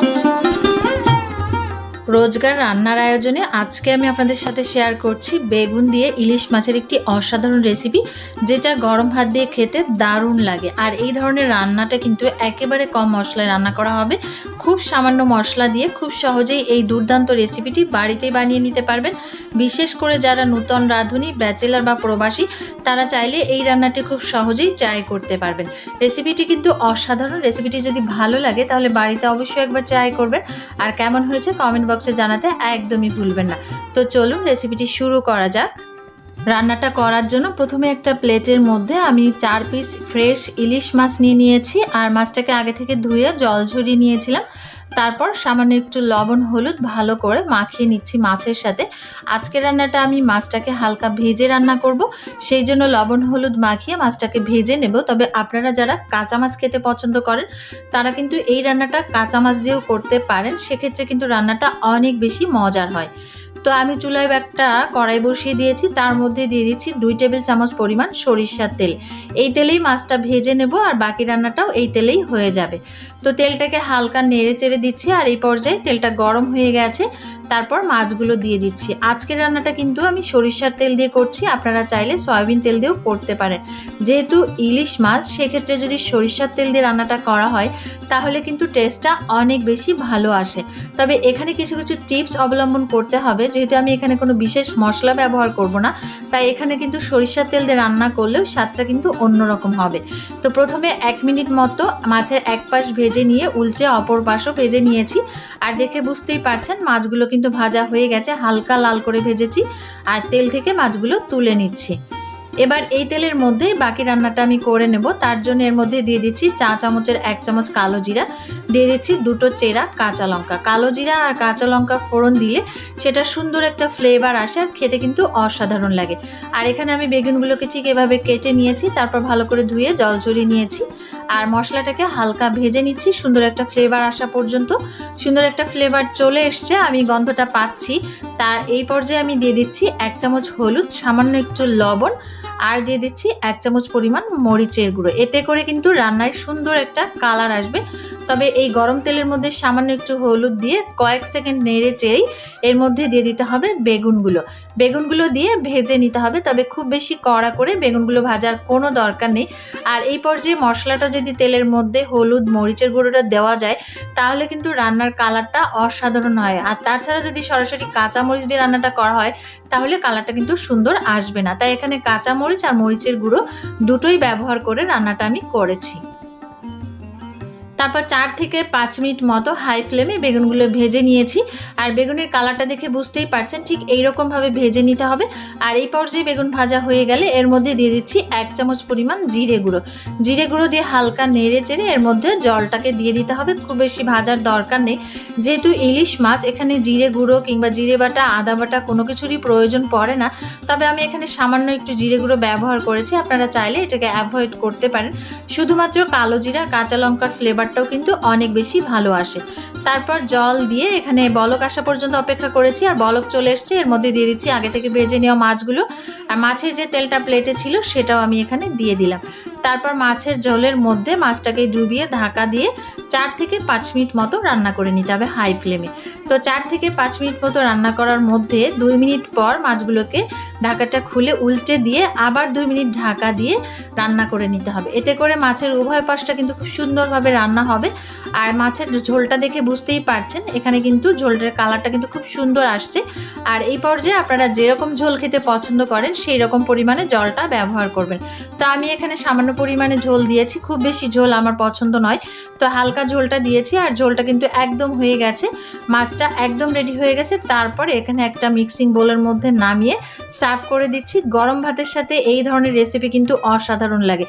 Thank you. রোজগার রান্নার আয়োজনে আজকে আমি আপনাদের সাথে শেয়ার করছি বেগুন দিয়ে ইলিশ মাছের একটি অসাধারণ রেসিপি যেটা গরম ভাত দিয়ে খেতে দারুণ লাগে। আর এই ধরনের রান্নাটা কিন্তু একেবারে কম মশলায় রান্না করা হবে। খুব সামান্য মশলা দিয়ে খুব সহজেই এই দুর্দান্ত রেসিপিটি বাড়িতেই বানিয়ে নিতে পারবেন। বিশেষ করে যারা নূতন রাঁধুনি ব্যাচেলার বা প্রবাসী, তারা চাইলে এই রান্নাটি খুব সহজেই ট্রাই করতে পারবেন। রেসিপিটি কিন্তু অসাধারণ। রেসিপিটি যদি ভালো লাগে, তাহলে বাড়িতে অবশ্যই একবার ট্রাই করবেন। আর কেমন হয়েছে কমেন্ট বক্সে জানাতে একদমই ভুলবেন না। তো চলুন রেসিপিটি শুরু করা যাক। রান্নাটা করার জন্য প্রথমে একটা প্লেটের মধ্যে আমি চার পিস ফ্রেশ ইলিশ মাছ নিয়ে নিয়েছি, আর মাছটাকে আগে থেকে ধুয়ে জল ঝরিয়ে নিয়েছিলাম। তারপর সামান্য একটু লবণ, হলুদ ভালো করে মাখিয়ে নিচ্ছি মাছের সাথে। আজকের রান্নাটা আমি মাছটাকে হালকা ভেজে রান্না করব, সেই জন্য লবণ, হলুদ মাখিয়ে মাছটাকে ভেজে নেব। তবে আপনারা যারা কাঁচা মাছ খেতে পছন্দ করেন, তারা কিন্তু এই রান্নাটা কাঁচা মাছ দিয়েও করতে পারেন। সেক্ষেত্রে কিন্তু রান্নাটা অনেক বেশি মজার হয়। তো আমি চুলায় একটা কড়াই বসিয়ে দিয়েছি, তার মধ্যে দিয়ে দিচ্ছি দুই টেবিল চামচ পরিমাণ সরিষার তেল। এই তেলেই মাছটা ভেজে নেব আর বাকি রান্নাটাও এই তেলেই হয়ে যাবে। তো তেলটাকে হালকা নেড়ে চেড়ে দিচ্ছি আর এই পর্যায়ে তেলটা গরম হয়ে গেছে তারপর মাছগুলো দিয়ে দিচ্ছি। আজকের রান্নাটা কিন্তু আমি সরিষার তেল দিয়ে করছি। আপনারা চাইলে সয়াবিন তেল দিয়েও করতে পারেন। যেহেতু ইলিশ মাছ, সেক্ষেত্রে যদি সরিষার তেল দিয়ে রান্নাটা করা হয়, তাহলে কিন্তু টেস্টটা অনেক বেশি ভালো আসে। তবে এখানে কিছু কিছু টিপস অবলম্বন করতে হবে। যেহেতু আমি এখানে কোনো বিশেষ মশলা ব্যবহার করব না, তাই এখানে কিন্তু সরিষার তেল দিয়ে রান্না করলেও স্বাদটা কিন্তু অন্যরকম হবে। তো প্রথমে এক মিনিট মতো মাছের এক পাশ ভেজে নিয়ে উলচে অপর পাশও ভেজে নিয়েছি। আর দেখে বুঝতেই পারছেন, মাছগুলো কিন্তু ভাজা হয়ে গেছে, হালকা লাল করে ভেজেছি আর তেল থেকে মাছগুলো তুলে নিচ্ছি। এবার এই তেলের মধ্যে বাকি রান্নাটা আমি করে নেব। তার জন্য এর মধ্যে দিয়ে দিচ্ছি চা চামচের এক চামচ কালো জিরা, দিয়ে দিচ্ছি দুটো চেরা কাঁচা লঙ্কা। কালো জিরা আর কাঁচা লঙ্কা ফোড়ন দিলে সেটা সুন্দর একটা ফ্লেভার আসে আর খেতে কিন্তু অসাধারণ লাগে। আর এখানে আমি বেগুনগুলোকে ঠিক এভাবে কেটে নিয়েছি, তারপর ভালো করে ধুয়ে জল ঝরিয়ে নিয়েছি। আর মশলাটাকে হালকা ভেজে নিচ্ছি। সুন্দর একটা ফ্লেভার আসা পর্যন্ত। সুন্দর একটা ফ্লেভার চলে এসছে, আমি গন্ধটা পাচ্ছি। তার এই পর্যায়ে আমি দিয়ে দিচ্ছি এক চামচ হলুদ, সামান্য একটু লবণ, আর দিয়ে দিচ্ছি এক চামচ পরিমাণ মরিচের গুঁড়ো। এতে করে কিন্তু রান্নায় সুন্দর একটা কালার আসবে। তবে এই গরম তেলের মধ্যে সামান্য একটু হলুদ দিয়ে কয়েক সেকেন্ড নেড়ে চেড়েই এর মধ্যে দিয়ে দিতে হবে বেগুনগুলো। বেগুনগুলো দিয়ে ভেজে নিতে হবে, তবে খুব বেশি কড়া করে বেগুনগুলো ভাজার কোনো দরকার নেই। আর এই পর্যায়ে মশলাটা যদি তেলের মধ্যে হলুদ, মরিচের গুঁড়োটা দেওয়া যায়, তাহলে কিন্তু রান্নার কালারটা অসাধারণ হয়। আর তাছাড়া যদি সরাসরি কাঁচা মরিচ দিয়ে রান্নাটা করা হয়, তাহলে কালারটা কিন্তু সুন্দর আসবে না। তাই এখানে কাঁচা মরিচ আর মরিচের গুঁড়ো দুটোই ব্যবহার করে রান্নাটা আমি করেছি। তারপর চার থেকে পাঁচ মিনিট মতো হাই ফ্লেমে বেগুনগুলো ভেজে নিয়েছি। আর বেগুনের কালারটা দেখে বুঝতেই পারছেন ঠিক এইরকমভাবে ভেজে নিতে হবে। আর এই পর্যায়ে বেগুন ভাজা হয়ে গেলে এর মধ্যে দিয়ে দিচ্ছি এক চামচ পরিমাণ জিরে গুঁড়ো। জিরে গুঁড়ো দিয়ে হালকা নেড়ে চেড়ে এর মধ্যে জলটাকে দিয়ে দিতে হবে। খুব বেশি ভাজার দরকার নেই। যেহেতু ইলিশ মাছ, এখানে জিরে গুঁড়ো কিংবা জিরে বাটা, আদা বাটা কোনো কিছুরই প্রয়োজন পড়ে না। তবে আমি এখানে সামান্য একটু জিরে গুঁড়ো ব্যবহার করেছি। আপনারা চাইলে এটাকে অ্যাভয়েড করতে পারেন। শুধুমাত্র কালো জিরা কাঁচা লঙ্কার ফ্লেভারটাও কিন্তু অনেক বেশি ভালো আসে। তারপর জল দিয়ে এখানে বলক আসা পর্যন্ত অপেক্ষা করেছি আর বলক চলে এসছে। এর মধ্যে দিয়ে দিচ্ছি আগে থেকে ভেজে নেওয়া মাছগুলো। আর মাছের যে তেলটা প্লেটে ছিল সেটাও আমি এখানে দিয়ে দিলাম। তারপর মাছের জলের মধ্যে মাছটাকে ডুবিয়ে ঢাকা দিয়ে চার থেকে পাঁচ মিনিট মতো রান্না করে নিতে হবে হাই ফ্লেমে। তো চার থেকে পাঁচ মিনিট মতো রান্না করার মধ্যে দুই মিনিট পর মাছগুলোকে ঢাকাটা খুলে উল্টে দিয়ে আবার দুই মিনিট ঢাকা দিয়ে রান্না করে নিতে হবে। এতে করে মাছের উভয় পাশটা কিন্তু খুব সুন্দরভাবে রান্না হবে। আর মাছের ঝোলটা দেখে বুঝতেই পারছেন, এখানে কিন্তু ঝোলটার কালারটা কিন্তু খুব সুন্দর আসছে। আর এই পর্যায়ে আপনারা যেরকম ঝোল খেতে পছন্দ করেন সেই রকম পরিমাণে জলটা ব্যবহার করবেন। তো আমি এখানে সামান্য পরিমাণে ঝোল দিয়েছি, খুব বেশি ঝোল আমার পছন্দ নয়। তো হালকা ঝোলটা দিয়েছি আর ঝোলটা কিন্তু একদম হয়ে গেছে। মাছটা একদম রেডি হয়ে গেছে। তারপর এখানে একটা মিক্সিং বোলের মধ্যে নামিয়ে সার্ভ করে দিচ্ছি। গরম ভাতের সাথে এই ধরনের রেসিপি কিন্তু অসাধারণ লাগে।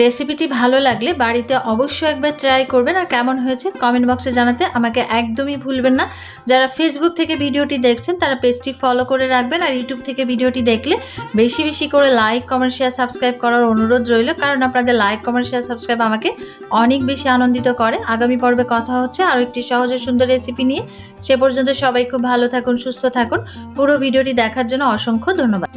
রেসিপিটি ভালো লাগলে বাড়িতে অবশ্যই একবার ট্রাই করবেন। আর কেমন হয়েছে কমেন্ট বক্সে জানাতে আমাকে একদমই ভুলবেন না। যারা ফেসবুক থেকে ভিডিওটি দেখছেন, তারা পেজটি ফলো করে রাখবেন। আর ইউটিউব থেকে ভিডিওটি দেখলে বেশি বেশি করে লাইক কমেন্ট শেয়ার সাবস্ক্রাইব করার অনুরোধ রইল। কারণ আপনাদের লাইক কমেন্ট শেয়ার সাবস্ক্রাইব আমাকে অনেক বেশি আনন্দিত করে। আগামী পর্বে কথা হচ্ছে আরও একটি সহজ ও সুন্দর রেসিপি নিয়ে। সে পর্যন্ত সবাই খুব ভালো থাকুন, সুস্থ থাকুন। পুরো ভিডিওটি দেখার জন্য অসংখ্য ধন্যবাদ।